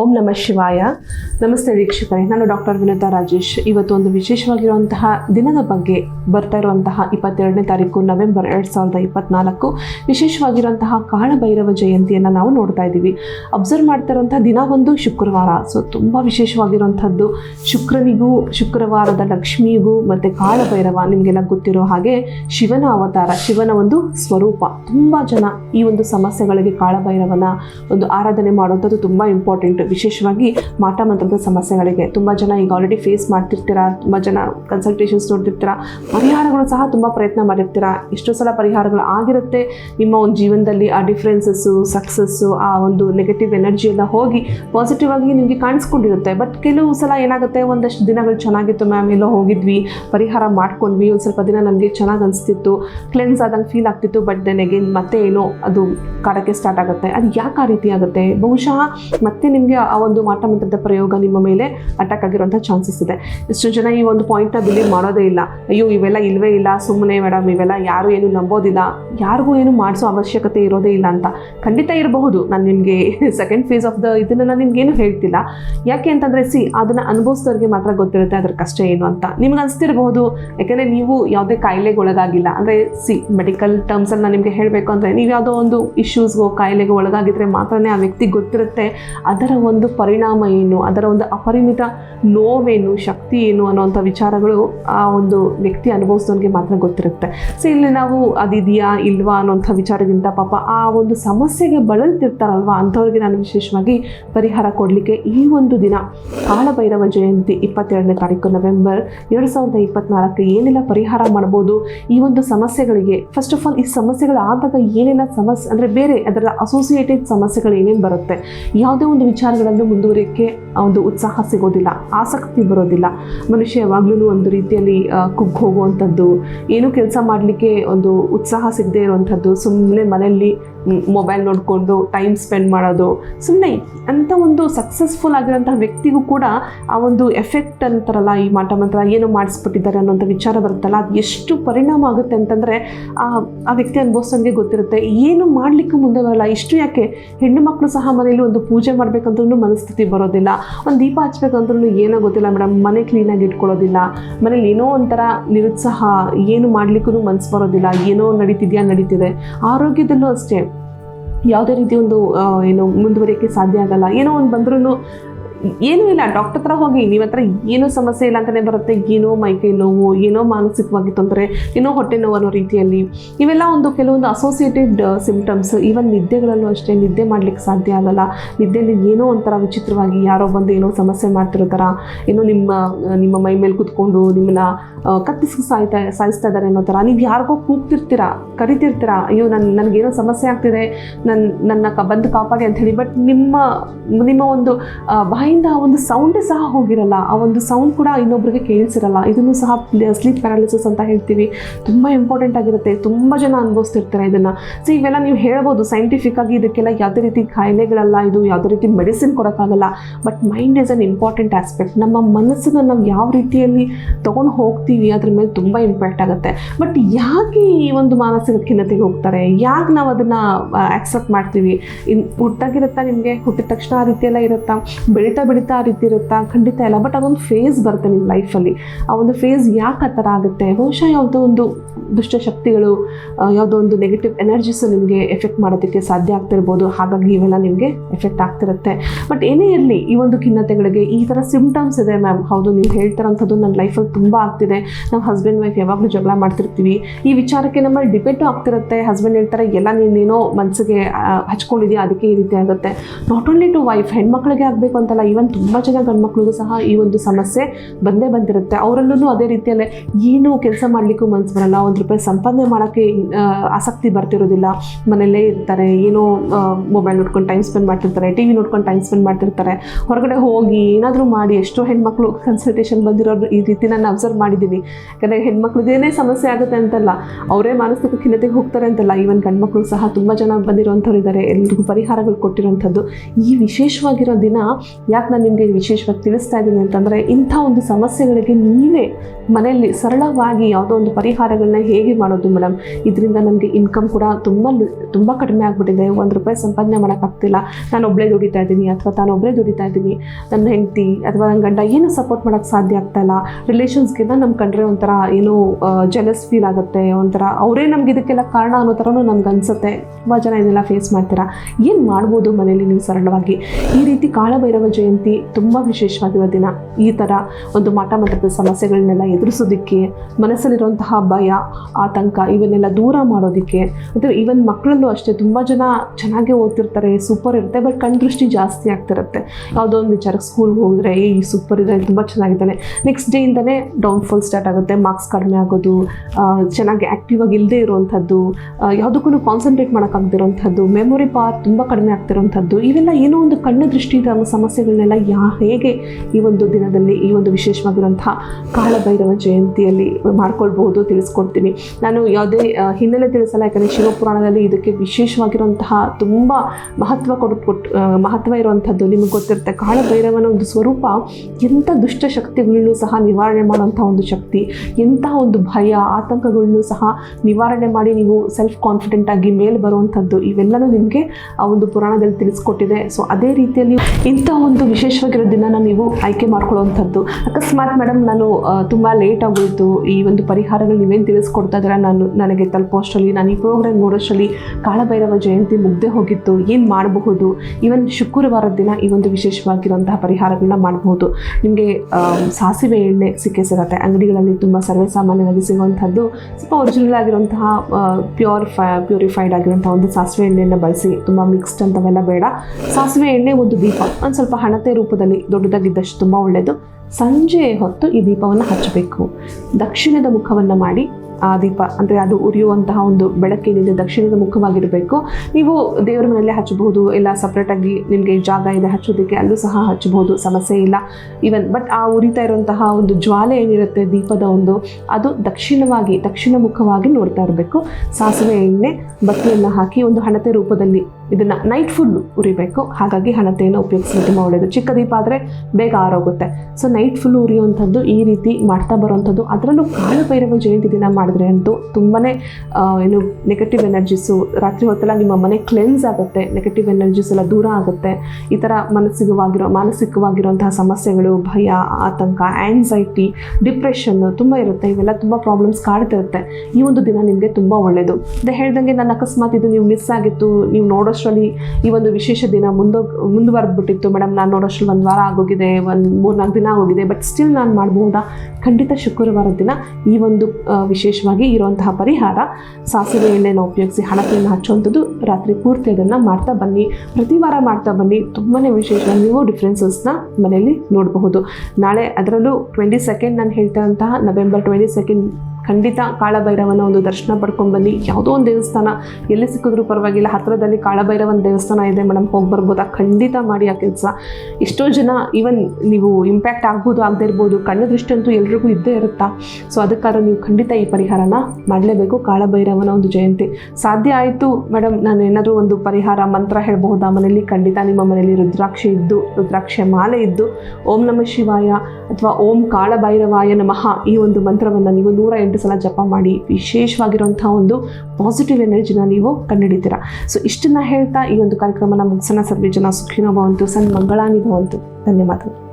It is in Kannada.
ಓಂ ನಮ ಶಿವಾಯ. ನಮಸ್ತೆ ವೀಕ್ಷಕರೇ, ನಾನು ಡಾಕ್ಟರ್ ವಿನತಾ ರಾಜೇಶ್. ಇವತ್ತು ಒಂದು ವಿಶೇಷವಾಗಿರುವಂತಹ ದಿನದ ಬಗ್ಗೆ ಬರ್ತಾ ಇರುವಂತಹ ಇಪ್ಪತ್ತೆರಡನೇ ತಾರೀಕು ನವೆಂಬರ್ ಎರಡು ಸಾವಿರದ ಇಪ್ಪತ್ನಾಲ್ಕು. ವಿಶೇಷವಾಗಿರುವಂತಹ ಕಾಳಭೈರವ ಜಯಂತಿಯನ್ನು ನಾವು ನೋಡ್ತಾ ಇದ್ದೀವಿ. ಅಬ್ಸರ್ವ್ ಮಾಡ್ತಾ ಇರುವಂತಹ ದಿನ ಒಂದು ಶುಕ್ರವಾರ. ಸೊ ತುಂಬ ವಿಶೇಷವಾಗಿರುವಂಥದ್ದು ಶುಕ್ರನಿಗೂ, ಶುಕ್ರವಾರದ ಲಕ್ಷ್ಮಿಗೂ ಮತ್ತು ಕಾಳಭೈರವ ನಿಮಗೆಲ್ಲ ಗೊತ್ತಿರೋ ಹಾಗೆ ಶಿವನ ಅವತಾರ, ಶಿವನ ಒಂದು ಸ್ವರೂಪ. ತುಂಬ ಜನ ಈ ಒಂದು ಸಮಸ್ಯೆಗಳಿಗೆ ಕಾಳಭೈರವನ ಒಂದು ಆರಾಧನೆ ಮಾಡುವಂಥದ್ದು ತುಂಬ ಇಂಪಾರ್ಟೆಂಟ್ ವಿಶೇಷವಾಗಿ ಮಾಟ ಮಂತ್ರದ ಸಮಸ್ಯೆಗಳಿಗೆ ತುಂಬ ಜನ ಈಗ ಆಲ್ರೆಡಿ ಫೇಸ್ ಮಾಡ್ತಿರ್ತೀರಾ, ತುಂಬ ಜನ ಕನ್ಸಲ್ಟೇಷನ್ಸ್ ನೋಡ್ತಿರ್ತೀರಾ, ಪರಿಹಾರಗಳು ಸಹ ತುಂಬ ಪ್ರಯತ್ನ ಮಾಡಿರ್ತೀರಾ? ಎಷ್ಟೋ ಸಲ ಪರಿಹಾರಗಳು ಆಗಿರುತ್ತೆ. ನಿಮ್ಮ ಒಂದು ಜೀವನದಲ್ಲಿ ಆ ಡಿಫ್ರೆನ್ಸಸ್ಸು ಸಕ್ಸಸ್ಸು ಆ ಒಂದು ನೆಗೆಟಿವ್ ಎನರ್ಜಿ ಎಲ್ಲ ಹೋಗಿ ಪಾಸಿಟಿವ್ ಆಗಿ ನಿಮಗೆ ಕಾಣಿಸ್ಕೊಂಡಿರುತ್ತೆ. ಬಟ್ ಕೆಲವು ಸಲ ಏನಾಗುತ್ತೆ, ಒಂದಷ್ಟು ದಿನಗಳು ಚೆನ್ನಾಗಿತ್ತು ಮ್ಯಾಮ್ ಎಲ್ಲೋ ಹೋಗಿದ್ವಿ, ಪರಿಹಾರ ಮಾಡ್ಕೊಂಡ್ವಿ, ಒಂದು ಸ್ವಲ್ಪ ದಿನ ನಮಗೆ ಚೆನ್ನಾಗಿ ಅನಿಸ್ತಿತ್ತು ಕ್ಲೆನ್ಸ್ ಆದಂಗೆ ಫೀಲ್ ಆಗ್ತಿತ್ತು ಬಟ್ ದೆನ್ ಅಗೇನ್ ಮತ್ತೆ ಏನೋ ಅದು ಕಾಡಕ್ಕೆ ಸ್ಟಾರ್ಟ್ ಆಗುತ್ತೆ. ಅದು ಯಾಕೆ ಆ ರೀತಿ ಆಗುತ್ತೆ? ಬಹುಶಃ ಮತ್ತೆ ನಿಮಗೆ ಆ ಒಂದು ಮಾಟಮಂತ್ರದ ಪ್ರಯೋಗ ನಿಮ್ಮ ಮೇಲೆ ಅಟ್ಯಾಕ್ ಆಗಿರುವಂಥ ಚಾನ್ಸಸ್ ಇದೆ. ಇಷ್ಟು ಜನ ಈ ಒಂದು ಪಾಯಿಂಟ್ನ ಬಿಲೀವ್ ಮಾಡೋದೇ ಇಲ್ಲ. ಅಯ್ಯೋ, ಇವೆಲ್ಲ ಇಲ್ವೇ ಇಲ್ಲ ಸುಮ್ಮನೆ ಮೇಡಮ್ ಇವೆಲ್ಲ ಯಾರು ಏನು ನಂಬೋದಿಲ್ಲ. ಯಾರಿಗೂ ಏನು ಮಾಡಿಸೋ ಅವಶ್ಯಕತೆ ಇರೋದೇ ಇಲ್ಲ ಅಂತ ಖಂಡಿತ ಇರಬಹುದು. ನಾನು ನಿಮಗೆ ಸೆಕೆಂಡ್ ಫೇಸ್ ಆಫ್ ದ ಇದನ್ನು ನಾನು ನಿಮ್ಗೇನು ಹೇಳ್ತಿಲ್ಲ. ಯಾಕೆ ಅಂತಂದರೆ ಸಿ ಅದನ್ನು ಅನುಭವಿಸಿದವ್ರಿಗೆ ಮಾತ್ರ ಗೊತ್ತಿರುತ್ತೆ ಅದ್ರ ಕಷ್ಟ ಏನು ಅಂತ. ನಿಮ್ಗೆ ಅನಿಸ್ತಿರಬಹುದು. ಯಾಕೆಂದರೆ ನೀವು ಯಾವುದೇ ಕಾಯಿಲೆಗೆ ಒಳಗಾಗಿಲ್ಲ ಅಂದರೆ ಸಿ ಮೆಡಿಕಲ್ ಟರ್ಮ್ಸಲ್ಲಿ ನಾನು ನಿಮಗೆ ಹೇಳಬೇಕು ಅಂದರೆ, ನೀವು ಯಾವುದೋ ಒಂದು ಇಶ್ಯೂಸ್ಗೋ ಕಾಯಿಲೆಗೆ ಒಳಗಾಗಿದ್ರೆ ಮಾತ್ರನೇ ಆ ವ್ಯಕ್ತಿಗೆ ಗೊತ್ತಿರುತ್ತೆ. ಅದರ ಒಂದು ಪರಿಣಾಮ ಏನು, ಅದರ ಒಂದು ಅಪರಿಮಿತ ನೋವೇನು, ಶಕ್ತಿ ಏನು ಅನ್ನೋವಂಥ ವಿಚಾರಗಳು ಆ ಒಂದು ವ್ಯಕ್ತಿ ಅನುಭವಿಸಿದವನಿಗೆ ಮಾತ್ರ ಗೊತ್ತಿರುತ್ತೆ. ಸೊ ಇಲ್ಲಿ ನಾವು ಅದಿದೆಯಾ, ಇಲ್ವಾ ಅನ್ನೋಂಥ ವಿಚಾರದಿಂದ ಪಾಪ ಆ ಒಂದು ಸಮಸ್ಯೆಗೆ ಬಳಲ್ತಿರ್ತಾರಲ್ವ ಅಂಥವ್ರಿಗೆ ನಾನು ವಿಶೇಷವಾಗಿ ಪರಿಹಾರ ಕೊಡಲಿಕ್ಕೆ ಈ ಒಂದು ದಿನ ಕಾಳಭೈರವ ಜಯಂತಿ ಇಪ್ಪತ್ತೆರಡನೇ ತಾರೀಕು ನವೆಂಬರ್ ಎರಡು ಸಾವಿರದ ಇಪ್ಪತ್ನಾಲ್ಕು ಏನೆಲ್ಲ ಪರಿಹಾರ ಮಾಡ್ಬೋದು ಈ ಒಂದು ಸಮಸ್ಯೆಗಳಿಗೆ? ಫಸ್ಟ್ ಆಫ್ ಆಲ್ ಈ ಸಮಸ್ಯೆಗಳು ಆದಾಗ ಏನೆಲ್ಲ ಸಮಸ್ಯೆ ಅಂದರೆ ಬೇರೆ ಅದರ ಅಸೋಸಿಯೇಟೆಡ್ ಸಮಸ್ಯೆಗಳು ಏನೇನು ಬರುತ್ತೆ? ಯಾವುದೇ ಒಂದು ವಿಚಾರಗಳನ್ನು ಮುಂದುವರಿಯೋಕ್ಕೆ ಒಂದು ಉತ್ಸಾಹ ಸಿಗೋದಿಲ್ಲ, ಆಸಕ್ತಿ ಬರೋದಿಲ್ಲ. ಮನುಷ್ಯ ಯಾವಾಗಲೂ ಒಂದು ರೀತಿಯಲ್ಲಿ ಕುಗ್ಗು ಹೋಗುವಂಥದ್ದು, ಏನೂ ಕೆಲಸ ಮಾಡಲಿಕ್ಕೆ ಒಂದು ಉತ್ಸಾಹ ಸಿಗದೇ ಇರುವಂಥದ್ದು ಸುಮ್ಮನೆ ಮನೆಯಲ್ಲಿ ಮೊಬೈಲ್ ನೋಡಿಕೊಂಡು ಟೈಮ್ ಸ್ಪೆಂಡ್ ಮಾಡೋದು ಸುಮ್ಮನೆ ಅಂಥ ಒಂದು ಸಕ್ಸಸ್ಫುಲ್ ಆಗಿರೋಂಥ ವ್ಯಕ್ತಿಗೂ ಕೂಡ ಆ ಒಂದು ಎಫೆಕ್ಟ್ ಅಂತಾರಲ್ಲ, ಈ ಮಾಟ ಮಂತ್ರ ಏನೋ ಮಾಡಿಸ್ಬಿಟ್ಟಿದ್ದಾರೆ ಅನ್ನೋಂಥ ವಿಚಾರ ಬರುತ್ತಲ್ಲ, ಅದು ಎಷ್ಟು ಪರಿಣಾಮ ಆಗುತ್ತೆ ಅಂತಂದರೆ ಆ ಆ ವ್ಯಕ್ತಿ ಅನುಭವಿಸೋಂಗೆ ಗೊತ್ತಿರುತ್ತೆ. ಏನು ಮಾಡಲಿಕ್ಕೂ ಮುಂದೆ ಬರಲ್ಲ. ಇಷ್ಟು ಯಾಕೆ? ಹೆಣ್ಣು ಮಕ್ಕಳು ಸಹ ಮನೇಲಿ ಒಂದು ಪೂಜೆ ಮಾಡಬೇಕಂದ್ರೂ ಮನಸ್ಥಿತಿ ಬರೋದಿಲ್ಲ. ಒಂದು ದೀಪ ಹಚ್ಬೇಕಂದ್ರೂ ಏನೋ ಗೊತ್ತಿಲ್ಲ ಮೇಡಮ್. ಮನೆ ಕ್ಲೀನಾಗಿ ಇಟ್ಕೊಳ್ಳೋದಿಲ್ಲ. ಮನೇಲಿ ಏನೋ ಒಂಥರ ನಿರುತ್ಸಾಹ, ಏನು ಮಾಡಲಿಕ್ಕೂ ಮನಸ್ಸು ಬರೋದಿಲ್ಲ. ಏನೋ ನಡೀತಿದೆಯಾ ನಡೀತಿದೆ. ಆರೋಗ್ಯದಲ್ಲೂ ಅಷ್ಟೇ. ಯಾವುದೇ ರೀತಿ ಒಂದು ಏನು ಮುಂದುವರಿಯೋಕ್ಕೆ ಸಾಧ್ಯ ಆಗಲ್ಲ. ಏನೋ ಒಂದು ಬಂದ್ರೂ ಏನೂ ಇಲ್ಲ ಡಾಕ್ಟರ್ ಹತ್ರ ಹೋಗಿ ನಿಮ್ಮ ಹತ್ರ ಏನೋ ಸಮಸ್ಯೆ ಇಲ್ಲ ಅಂತಲೇ ಬರುತ್ತೆ. ಏನೋ ಮೈಕೈ ನೋವು ಏನೋ ಮಾನಸಿಕವಾಗಿ ತೊಂದರೆ ಏನೋ ಹೊಟ್ಟೆ ನೋವು ಅನ್ನೋ ರೀತಿಯಲ್ಲಿ. ಇವೆಲ್ಲ ಒಂದು ಕೆಲವೊಂದು ಅಸೋಸಿಯೇಟೆಡ್ ಸಿಂಪ್ಟಮ್ಸ್ ಈವನ್ ನಿದ್ದೆಗಳಲ್ಲೂ ಅಷ್ಟೇ ನಿದ್ದೆ ಮಾಡ್ಲಿಕ್ಕೆ ಸಾಧ್ಯ ಆಗಲ್ಲ. ನಿದ್ದೆಯಲ್ಲಿ ಏನೋ ಒಂಥರ ವಿಚಿತ್ರವಾಗಿ ಯಾರೋ ಬಂದು ಏನೋ ಸಮಸ್ಯೆ ಮಾಡ್ತಿರೋ ಏನೋ ನಿಮ್ಮ ನಿಮ್ಮ ಮೈ ಮೇಲೆ ಕುತ್ಕೊಂಡು ನಿಮ್ಮನ್ನ ಕತ್ತಿಸಿ ಸಾಯ್ತಾ ಸಾಯಿಸ್ತಾ ಇದ್ದಾರೆ ಅನ್ನೋ ಥರ. ನೀವು ಯಾರಿಗೋ ಕೂಗ್ತಿರ್ತೀರಾ ಕರಿತಿರ್ತೀರಾ ಅಯ್ಯೋ ನನ್ನ ನನಗೇನೋ ಸಮಸ್ಯೆ ಆಗ್ತಿದೆ ನನ್ನ ನನ್ನ ಕ ಬಂದು ಕಾಪಾಡಿ ಅಂತ ಹೇಳಿ. ಬಟ್ ನಿಮ್ಮ ನಿಮ್ಮ ಒಂದು ಆ, ಬಾಯಿಂದ ಆ ಒಂದು ಸೌಂಡೇ ಸಹ ಹೋಗಿರಲ್ಲ, ಆ ಒಂದು ಸೌಂಡ್ ಕೂಡ ಇನ್ನೊಬ್ಬರಿಗೆ ಕೇಳಿಸಿರಲ್ಲ. ಇದನ್ನು ಸಹ ಸ್ಲೀಪ್ ಪ್ಯಾರಾಲಿಸಿಸ್ ಅಂತ ಹೇಳ್ತೀವಿ. ತುಂಬ ಇಂಪಾರ್ಟೆಂಟ್ ಆಗಿರುತ್ತೆ. ತುಂಬ ಜನ ಅನುಭವಿಸ್ತಿರ್ತಾರೆ ಇದನ್ನು. ಸೊ ಇವೆಲ್ಲ ನೀವು ಹೇಳ್ಬೋದು. ಸೈಂಟಿಫಿಕ್ ಆಗಿ ಇದಕ್ಕೆಲ್ಲ ಯಾವುದೇ ರೀತಿ ಕಾಯಿಲೆಗಳಲ್ಲ ಇದು ಯಾವುದೇ ರೀತಿ medicine ಕೊಡೋಕ್ಕಾಗಲ್ಲ. But mind is an important aspect ನಮ್ಮ ಮನಸ್ಸನ್ನು ನಾವು ಯಾವ ರೀತಿಯಲ್ಲಿ ತೊಗೊಂಡು ಹೋಗ್ತೀವಿ, ಅದ್ರ ಮೇಲೆ ತುಂಬ ಇಂಪ್ಯಾಕ್ಟ್ ಆಗುತ್ತೆ. ಬಟ್ ಯಾಕೆ ಈ ಒಂದು ಮಾನಸಿಕ ಖಿನ್ನತೆಗೆ ಹೋಗ್ತಾರೆ? ಯಾಕೆ ನಾವು ಅದನ್ನು ಆಕ್ಸೆಪ್ಟ್ ಮಾಡ್ತೀವಿ? ಇನ್, ಹುಟ್ಟಾಗಿರುತ್ತಾ ನಿಮಗೆ? ಹುಟ್ಟಿದ ತಕ್ಷಣ ಆ ರೀತಿಯೆಲ್ಲ ಇರುತ್ತಾ? ಇರುತ್ತಾ ಬೆಳೀತಾ ಬೆಳೀತಾ ರೀತಿ ಇರುತ್ತಾ ಖಂಡಿತ ಇಲ್ಲ. ಬಟ್ ಅದೊಂದು ಫೇಸ್ ಬರುತ್ತೆ ನಿಮ್ಮ ಲೈಫಲ್ಲಿ ಆ ಒಂದು ಫೇಸ್ ಯಾಕೆ ಆ ಥರ ಆಗುತ್ತೆ? ಬಹುಶಃ ಯಾವುದೋ ಒಂದು ದುಷ್ಟಶಕ್ತಿಗಳು ಯಾವುದೋ ಒಂದು ನೆಗೆಟಿವ್ ಎನರ್ಜೀಸ್ ನಿಮಗೆ ಎಫೆಕ್ಟ್ ಮಾಡೋದಕ್ಕೆ ಸಾಧ್ಯ ಆಗ್ತಿರ್ಬೋದು. ಹಾಗಾಗಿ ಇವೆಲ್ಲ ನಿಮಗೆ ಎಫೆಕ್ಟ್ ಆಗ್ತಿರುತ್ತೆ. ಬಟ್ ಏನೇ ಇರಲಿ, ಈ ಒಂದು ಖಿನ್ನತೆಗಳಿಗೆ ಈ ಥರ ಸಿಮ್ಟಮ್ಸ್ ಇದೆ ಮ್ಯಾಮ್ ಹೌದು, ನೀವು ಹೇಳ್ತಾರಂಥದ್ದು ನನ್ನ ಲೈಫಲ್ಲಿ ತುಂಬ ಆಗ್ತಿದೆ. ನಮ್ಮ ಹಸ್ಬೆಂಡ್ ವೈಫ್ ಯಾವಾಗಲೂ ಜಗಳ ಮಾಡ್ತಿರ್ತೀವಿ. ಈ ವಿಚಾರಕ್ಕೆ ನಮ್ಮಲ್ಲಿ ಡಿಪೆಂಡು ಆಗ್ತಿರುತ್ತೆ. ಹಸ್ಬೆಂಡ್ ಹೇಳ್ತಾರೆ, ಎಲ್ಲ ನೀನೇನೋ ಮನಸ್ಸಿಗೆ ಹಚ್ಕೊಂಡಿದ್ಯಾ? ಅದಕ್ಕೆ ಈ ರೀತಿ ಆಗುತ್ತೆ. ನಾಟ್ ಓನ್ಲಿ ಟು ವೈಫ್ ಹೆಣ್ಮಕ್ಳಿಗೆ ಆಗಬೇಕು ಅಂತಲ್ಲ ಈವನ್ ತುಂಬ ಜನ ಗಂಡ್ಮಕ್ಳಿಗೂ ಸಹ ಈ ಒಂದು ಸಮಸ್ಯೆ ಬಂದೇ ಬಂದಿರುತ್ತೆ. ಅವರಲ್ಲೂ ಅದೇ ರೀತಿಯಲ್ಲೇ ಏನು ಕೆಲಸ ಮಾಡಲಿಕ್ಕೂ ಮನಸ್ಸು ಬರಲ್ಲ. ಒಂದು ರೂಪಾಯಿ ಸಂಪಾದನೆ ಮಾಡೋಕ್ಕೆ ಆಸಕ್ತಿ ಬರ್ತಿರೋದಿಲ್ಲ. ಮನೆಯಲ್ಲೇ ಇರ್ತಾರೆ, ಏನೋ ಮೊಬೈಲ್ ನೋಡ್ಕೊಂಡು ಟೈಮ್ ಸ್ಪೆಂಡ್ ಮಾಡ್ತಿರ್ತಾರೆ ಟಿ ವಿ ನೋಡ್ಕೊಂಡು ಟೈಮ್ ಸ್ಪೆಂಡ್ ಮಾಡ್ತಿರ್ತಾರೆ. ಹೊರಗಡೆ ಹೋಗಿ ಏನಾದರೂ ಮಾಡಿ, ಎಷ್ಟೋ ಹೆಣ್ಮಕ್ಳು ಕನ್ಸಲ್ಟೇಷನ್ ಬಂದಿರೋರು ಈ ರೀತಿ ನಾನು ಅಬ್ಸರ್ವ್ ಮಾಡಿದ್ದೀನಿ ಯಾಕಂದರೆ ಹೆಣ್ಮಕ್ಳದ್ದೇನೇ ಸಮಸ್ಯೆ ಆಗುತ್ತೆ ಅಂತಲ್ಲ, ಅವರೇ ಮಾನಸಿಕ ಖಿನ್ನತೆಗೆ ಹೋಗ್ತಾರೆ ಅಂತಲ್ಲ. ಈವನ್ ಗಂಡ್ಮಕ್ಳು ಸಹ ತುಂಬ ಜನ ಬಂದಿರುವಂಥವ್ರು ಇದ್ದಾರೆ ಎಲ್ರಿಗೂ ಪರಿಹಾರಗಳು ಕೊಟ್ಟಿರೋಂಥದ್ದು ಈ ವಿಶೇಷವಾಗಿರೋ ದಿನ ಯಾಕೆ ನಾನು ನಿಮಗೆ ವಿಶೇಷವಾಗಿ ತಿಳಿಸ್ತಾ ಇದ್ದೀನಿ ಅಂತಂದರೆ, ಇಂಥ ಒಂದು ಸಮಸ್ಯೆಗಳಿಗೆ ನೀವೇ ಮನೆಯಲ್ಲಿ ಸರಳವಾಗಿ ಯಾವುದೋ ಒಂದು ಪರಿಹಾರಗಳನ್ನ ಹೇಗೆ ಮಾಡೋದು ಮೇಡಮ್ ಇದರಿಂದ ನನಗೆ ಇನ್ಕಮ್ ಕೂಡ ತುಂಬ ತುಂಬ ಕಡಿಮೆ ಆಗಿಬಿಟ್ಟಿದೆ. ಒಂದು ರೂಪಾಯಿ ಸಂಪಾದನೆ ಮಾಡೋಕ್ಕಾಗ್ತಿಲ್ಲ ನಾನು ಒಬ್ಬಳೇ ದುಡಿತಾ ಇದ್ದೀನಿ ಅಥವಾ ತಾನು ಒಬ್ಬಳೇ ದುಡಿತಾ ಇದ್ದೀನಿ. ನನ್ನ ಹೆಂಡತಿ ಅಥವಾ ನನ್ನ ಗಂಡ ಏನು ಸಪೋರ್ಟ್ ಮಾಡೋಕ್ಕೆ ಸಾಧ್ಯ ಆಗ್ತಾ ಇಲ್ಲ. ನಮ್ಮ ಕಂಡ್ರೆ ಒಂಥರ ಏನೋ ಜೆಲಸ್ ಫೀಲ್ ಆಗುತ್ತೆ. ಒಂಥರ ಅವರೇ ನಮ್ಗೆ ಇದಕ್ಕೆಲ್ಲ ಕಾರಣ ಅನ್ನೋ ಥರನೂ ನಮ್ಗೆ ಅನಿಸುತ್ತೆ. ತುಂಬ ಜನ ಇದನ್ನೆಲ್ಲ ಫೇಸ್ ಮಾಡ್ತೀರಾ? ಏನು ಮಾಡ್ಬೋದು ಮನೇಲಿ ನೀವು ಸರಳವಾಗಿ? ಈ ರೀತಿ ಕಾಳಭೈರವ ಜಯಂತಿ ತುಂಬ ವಿಶೇಷವಾಗಿರೋ ದಿನ. ಈ ಥರ ಒಂದು ಮಠ ಮಠದ ಸಮಸ್ಯೆಗಳನ್ನೆಲ್ಲ ಎದುರಿಸೋದಕ್ಕೆ, ಮನಸ್ಸಲ್ಲಿರುವಂತಹ ಭಯ, ಆತಂಕ ಇವನ್ನೆಲ್ಲ ದೂರ ಮಾಡೋದಕ್ಕೆ. ಮತ್ತು ಈವನ್ ಮಕ್ಕಳಲ್ಲೂ ಅಷ್ಟೇ ತುಂಬ ಜನ ಚೆನ್ನಾಗಿ ಓದ್ತಿರ್ತಾರೆ ಸೂಪರ್ ಇರುತ್ತೆ ಬಟ್ ಕಣ್ದೃಷ್ಟಿ ಜಾಸ್ತಿ ಆಗ್ತಿರುತ್ತೆ. ಯಾವುದೋ ಒಂದು ವಿಚಾರಕ್ಕೆ ಸ್ಕೂಲ್ಗೆ ಹೋದರೆ ಈ ಸೂಪರ್ ಇದೆ ತುಂಬ ಚೆನ್ನಾಗಿದ್ದಾನೆ. ನೆಕ್ಸ್ಟ್ ಡೇಯಿಂದನೇ ಡೌನ್ಫಾಲ್ ಸ್ಟಾರ್ಟ್ ಆಗುತ್ತೆ ಮಾರ್ಕ್ಸ್ ಕಡಿಮೆ ಆಗೋದು ಚೆನ್ನಾಗಿ ಆ್ಯಕ್ಟಿವ್ ಆಗಿ ಇಲ್ಲದೆ ಇರುವಂಥದ್ದು ಯಾವುದಕ್ಕೂ ಕಾನ್ಸಂಟ್ರೇಟ್ ಮಾಡೋಕ್ಕಾಗದಿರೋಂಥದ್ದು ಮೆಮೊರಿ ಪಾರ್ ತುಂಬ ಕಡಿಮೆ ಆಗ್ತಿರೋಂಥದ್ದು ಇವೆಲ್ಲ ಏನೋ ಒಂದು ಕಣ್ಣು ದೃಷ್ಟಿ ಸಮಸ್ಯೆಗಳನ್ನೆಲ್ಲ ಯಾ, ಹೇಗೆ ಈ ಒಂದು ದಿನದಲ್ಲಿ ಈ ಒಂದು ವಿಶೇಷವಾಗಿರುವಂತಹ ಕಾಳಭೈರವ ಜಯಂತಿಯಲ್ಲಿ ಮಾಡ್ಕೊಳ್ಬಹುದು ತಿಳಿಸ್ಕೊಡ್ತೀನಿ. ನಾನು ಯಾವುದೇ ಹಿನ್ನೆಲೆ ತಿಳಿಸಲ್ಲ, ಯಾಕಂದರೆ ಶಿವಪುರಾಣದಲ್ಲಿ ಇದಕ್ಕೆ ವಿಶೇಷವಾಗಿರುವಂತಹ ತುಂಬ ಮಹತ್ವ ಕೊಟ್ಟು ಕೊಟ್ಟು ಮಹತ್ವ ಇರುವಂಥದ್ದು ನಿಮಗೆ ಗೊತ್ತಿರುತ್ತೆ. ಕಾಳಭೈರವನ ಒಂದು ಸ್ವರೂಪ ಎಂಥ ದುಷ್ಟ ಶಕ್ತಿಗಳನ್ನು ಸಹ ನಿವಾರಣೆ ಮಾಡುವಂಥ ಒಂದು ಶಕ್ತಿ, ಎಂಥ ಒಂದು ಭಯ, ಆತಂಕಗಳನ್ನು ಸಹ ನಿವಾರಣೆ ಮಾಡಿ ನೀವು ಸೆಲ್ಫ್ ಕಾನ್ಫಿಡೆಂಟ್ ಆಗಿ ಮೇಲೆ ಬರುವಂಥದ್ದು, ಇವೆಲ್ಲನೂ ನಿಮಗೆ ಆ ಒಂದು ಪುರಾಣದಲ್ಲಿ ತಿಳಿಸ್ಕೊಟ್ಟಿದೆ. ಸೊ ಅದೇ ರೀತಿಯಲ್ಲಿ ಇಂಥ ಒಂದು ವಿಶೇಷವಾಗಿರೋ ದಿನನ ನೀವು ಆಯ್ಕೆ ಮಾಡ್ಕೊಳ್ಳುವಂಥದ್ದು. ಅಕಸ್ಮಾತ್ ಮೇಡಮ್ ನಾನು ತುಂಬ ಲೇಟ್ ಆಗೋಯ್ತು. ಈ ಒಂದು ಪರಿಹಾರಗಳು ನೀವೇನು ತಿಳಿಸ್ಕೊಡ್ತಾ ಇದ್ದೀರಾ? ನಾನು, ನನಗೆ ತಲುಪೋಷ್ಟರಲ್ಲಿ ನಾನು ಈ ಪ್ರೋಗ್ರಾಮ್ ನೋಡೋಷ್ಟರಲ್ಲಿ ಕಾಳಭೈರವ ಜಯಂತಿ ಮುಗ್ದೆ ಹೋಗಿತ್ತು. ಏನು ಮಾಡಬಹುದು? ಈವನ್ ಶುಕ್ರವಾರದ ದಿನ ಈ ಒಂದು ವಿಶೇಷವಾಗಿರುವಂತಹ ಪರಿಹಾರಗಳನ್ನ ಮಾಡಬಹುದು. ನಿಮಗೆ ಸಾಸಿವೆ ಎಣ್ಣೆ ಸಿಕ್ಕೇ ಸಿಗುತ್ತೆ. ಅಂಗಡಿಗಳಲ್ಲಿ ತುಂಬ ಸರ್ವೇ ಸಾಮಾನ್ಯವಾಗಿ ಸಿಗುವಂಥದ್ದು. ಸ್ವಲ್ಪ ಒರಿಜಿನಲ್ ಆಗಿರುವಂತಹ ಪ್ಯೂರ್ ಪ್ಯೂರಿಫೈಡ್ ಆಗಿರುವಂತಹ ಒಂದು ಸಾಸಿವೆ ಎಣ್ಣೆಯನ್ನು ಬಳಸಿ. ತುಂಬ ಮಿಕ್ಸ್ಡ್ ಅಂತವೆಲ್ಲ ಬೇಡ. ಸಾಸಿವೆ ಎಣ್ಣೆ ಒಂದು ದೀಪ. ಒಂದು ಸ್ವಲ್ಪ ಹಣತೆ ರೂಪದಲ್ಲಿ ದೊಡ್ಡದಾಗಿದ್ದಷ್ಟು ತುಂಬ ಒಳ್ಳೆಯದು ಸಂಜೆ ಹೊತ್ತು ಈ ದೀಪವನ್ನು ಹಚ್ಚಬೇಕು. ದಕ್ಷಿಣದ ಮುಖವನ್ನು ಮಾಡಿ ಆ ದೀಪ, ಅಂದರೆ ಅದು ಉರಿಯುವಂತಹ ಒಂದು ಬೆಳಕಿನಿಂದ ದಕ್ಷಿಣದ ಮುಖವಾಗಿರಬೇಕು. ನೀವು ದೇವರ ಮನೆಯಲ್ಲಿ ಹಚ್ಚಬಹುದು, ಇಲ್ಲ ಸಪ್ರೇಟಾಗಿ ನಿಮಗೆ ಜಾಗ ಇದೆ ಹಚ್ಚೋದಕ್ಕೆ ಅಲ್ಲೂ ಸಹ ಹಚ್ಚಬಹುದು, ಸಮಸ್ಯೆ ಇಲ್ಲ. ಈವನ್ ಬಟ್ ಆ ಉರಿತಾ ಇರುವಂತಹ ಒಂದು ಜ್ವಾಲೆ ಏನಿರುತ್ತೆ, ದೀಪದ ಒಂದು, ಅದು ದಕ್ಷಿಣವಾಗಿ, ದಕ್ಷಿಣ ಮುಖವಾಗಿ ನೋಡ್ತಾ ಇರಬೇಕು. ಸಾಸಿವೆ ಎಣ್ಣೆ, ಬತ್ತಿಯನ್ನು ಹಾಕಿ ಒಂದು ಹಣತೆ ರೂಪದಲ್ಲಿ ಇದನ್ನು ನೈಟ್ ಫುಲ್ಲು ಉರಿಬೇಕು. ಹಾಗಾಗಿ ಹಣತೆಯನ್ನು ಉಪಯೋಗಿಸೋದು ತುಂಬ ಒಳ್ಳೆಯದು ಚಿಕ್ಕ ದೀಪ ಆದರೆ ಬೇಗ ಆರೋಗುತ್ತೆ. ಸೊ ನೈಟ್ ಫುಲ್ಲು ಉರಿಯುವಂಥದ್ದು ಈ ರೀತಿ ಮಾಡ್ತಾ ಬರುವಂಥದ್ದು. ಅದರಲ್ಲೂ ಕಾಳಭೈರವ ಜಯಂತಿ ದಿನ ಮಾಡಿದ್ರೆ ಅಂತೂ ತುಂಬಾ ಏನು ನೆಗೆಟಿವ್ ಎನರ್ಜೀಸು ರಾತ್ರಿ ಹೊತ್ತೆಲ್ಲ ನಿಮ್ಮ ಮನೆ ಕ್ಲೆನ್ಸ್ ಆಗುತ್ತೆ. ನೆಗೆಟಿವ್ ಎನರ್ಜೀಸ್ ಎಲ್ಲ ದೂರ ಆಗುತ್ತೆ. ಈ ಥರ ಮನಸ್ಸಿಗವಾಗಿರೋ, ಮಾನಸಿಕವಾಗಿರುವಂತಹ ಸಮಸ್ಯೆಗಳು, ಭಯ, ಆತಂಕ ಆ್ಯನ್ಸೈಟಿ ಡಿಪ್ರೆಷನ್ನು ತುಂಬ ಇರುತ್ತೆ. ಇವೆಲ್ಲ ತುಂಬ ಪ್ರಾಬ್ಲಮ್ಸ್ ಕಾಡ್ತಿರುತ್ತೆ ಈ ಒಂದು ದಿನ ನಿಮಗೆ ತುಂಬ ಒಳ್ಳೆಯದು ಅದೇ ಹೇಳ್ದಂಗೆ ನನ್ನ ಅಕಸ್ಮಾತ್ ಇದು ನೀವು ಮಿಸ್ ಆಗಿತ್ತು, ನೀವು ನೋಡೋಷ್ಟರಲ್ಲಿ ಈ ಒಂದು ವಿಶೇಷ ದಿನ ಮುಂದೋಗ್ ಮುಂದುವರೆದ್ಬಿಟ್ಟಿತ್ತು. ಮೇಡಮ್, ನಾನು ನೋಡೋಷ್ಟ್ರಲ್ಲಿ ಒಂದು ವಾರ ಆಗೋಗಿದೆ, ಒಂದು ಮೂರು ನಾಲ್ಕು ದಿನ ಆಗೋಗಿದೆ, ಬಟ್ ಸ್ಟಿಲ್ ನಾನು ಮಾಡಬಹುದಾ? ಖಂಡಿತ ಶುಕ್ರವಾರದ ದಿನ ಈ ಒಂದು ವಿಶೇಷವಾಗಿ ಇರುವಂತಹ ಪರಿಹಾರ ಸಾಸಿವೆ ಎಣ್ಣೆನ ಉಪಯೋಗಿಸಿ ಹಣತೆಯನ್ನು ಹಚ್ಚುವಂಥದ್ದು ರಾತ್ರಿ ಪೂರ್ತಿ ಅದನ್ನು ಮಾಡ್ತಾ ಬನ್ನಿ. ಪ್ರತಿ ವಾರ ಮಾಡ್ತಾ ಬನ್ನಿ. ತುಂಬಾ ವಿಶೇಷವಾಗಿ ನೀವು ಡಿಫ್ರೆನ್ಸಸ್ನ ಮನೆಯಲ್ಲಿ ನೋಡಬಹುದು. ನಾಳೆ ಅದರಲ್ಲೂ ಟ್ವೆಂಟಿ ಸೆಕೆಂಡ್ ನಾನು ಹೇಳ್ತಾ ನವೆಂಬರ್ ಟ್ವೆಂಟಿ ಸೆಕೆಂಡ್ ಖಂಡಿತ ಕಾಳಭೈರವನ ಒಂದು ದರ್ಶನ ಪಡ್ಕೊಂಡು ಬನ್ನಿ. ಯಾವುದೋ ಒಂದು ದೇವಸ್ಥಾನ, ಎಲ್ಲಿ ಸಿಕ್ಕಿದ್ರೂ ಪರವಾಗಿಲ್ಲ ಹತ್ತಿರದಲ್ಲಿ ಕಾಳಭೈರವನ ದೇವಸ್ಥಾನ ಇದೆ ಮೇಡಮ್ ಹೋಗಿ ಬರ್ಬೋದಾ? ಖಂಡಿತ ಮಾಡಿ ಆ ಕೆಲಸ. ಎಷ್ಟೋ ಜನ ಈವನ್ ನೀವು ಇಂಪ್ಯಾಕ್ಟ್ ಆಗ್ಬೋದು ಆಗದೆ ಇರ್ಬೋದು, ಕಣ್ಣು ದೃಷ್ಟಿ ಅಂತೂ ಎಲ್ರಿಗೂ ಇದ್ದೇ ಇರುತ್ತಾ? ಸೊ ಅದಕ್ಕಾದ್ರೆ ನೀವು ಖಂಡಿತ ಈ ಪರಿಹಾರನ ಮಾಡಲೇಬೇಕು, ಕಾಳಭೈರವನ ಒಂದು ಜಯಂತಿ. ಸಾಧ್ಯ ಆಯಿತು ಮೇಡಮ್ ನಾನು ಏನಾದರೂ ಒಂದು ಪರಿಹಾರ, ಮಂತ್ರ ಹೇಳಬಹುದಾ? ಮನೆಯಲ್ಲಿ ಖಂಡಿತ ನಿಮ್ಮ ಮನೆಯಲ್ಲಿ ರುದ್ರಾಕ್ಷಿ ಇದ್ದು ರುದ್ರಾಕ್ಷಿ ಮಾಲೆ ಇದ್ದು, ಓಂ ನಮ ಶಿವಾಯ ಅಥವಾ ಓಂ ಕಾಳಭೈರವಾಯ ನಮಃ ಈ ಒಂದು ಮಂತ್ರವನ್ನು ನೀವು ನೂರ ಎಂಟು ಸಲ ಜಪ ಮಾಡಿ ವಿಶೇಷವಾಗಿರುವಂಥ ಒಂದು ಪಾಸಿಟಿವ್ ಎನರ್ಜಿನ ನೀವು ಕಂಡುಹಿಡಿತೀರಾ? ಸೊ ಇಷ್ಟನ್ನ ಹೇಳ್ತಾ ಈ ಒಂದು ಕಾರ್ಯಕ್ರಮನ ಮುಗಿಸೋಣ ಸರ್ವೇ ಜನ. ಸುಖಿನೋ ಭವಂತು ಸಣ್ಣ ಮಂಗಳಾನಿ ಭವಂತು. ಧನ್ಯವಾದಗಳು.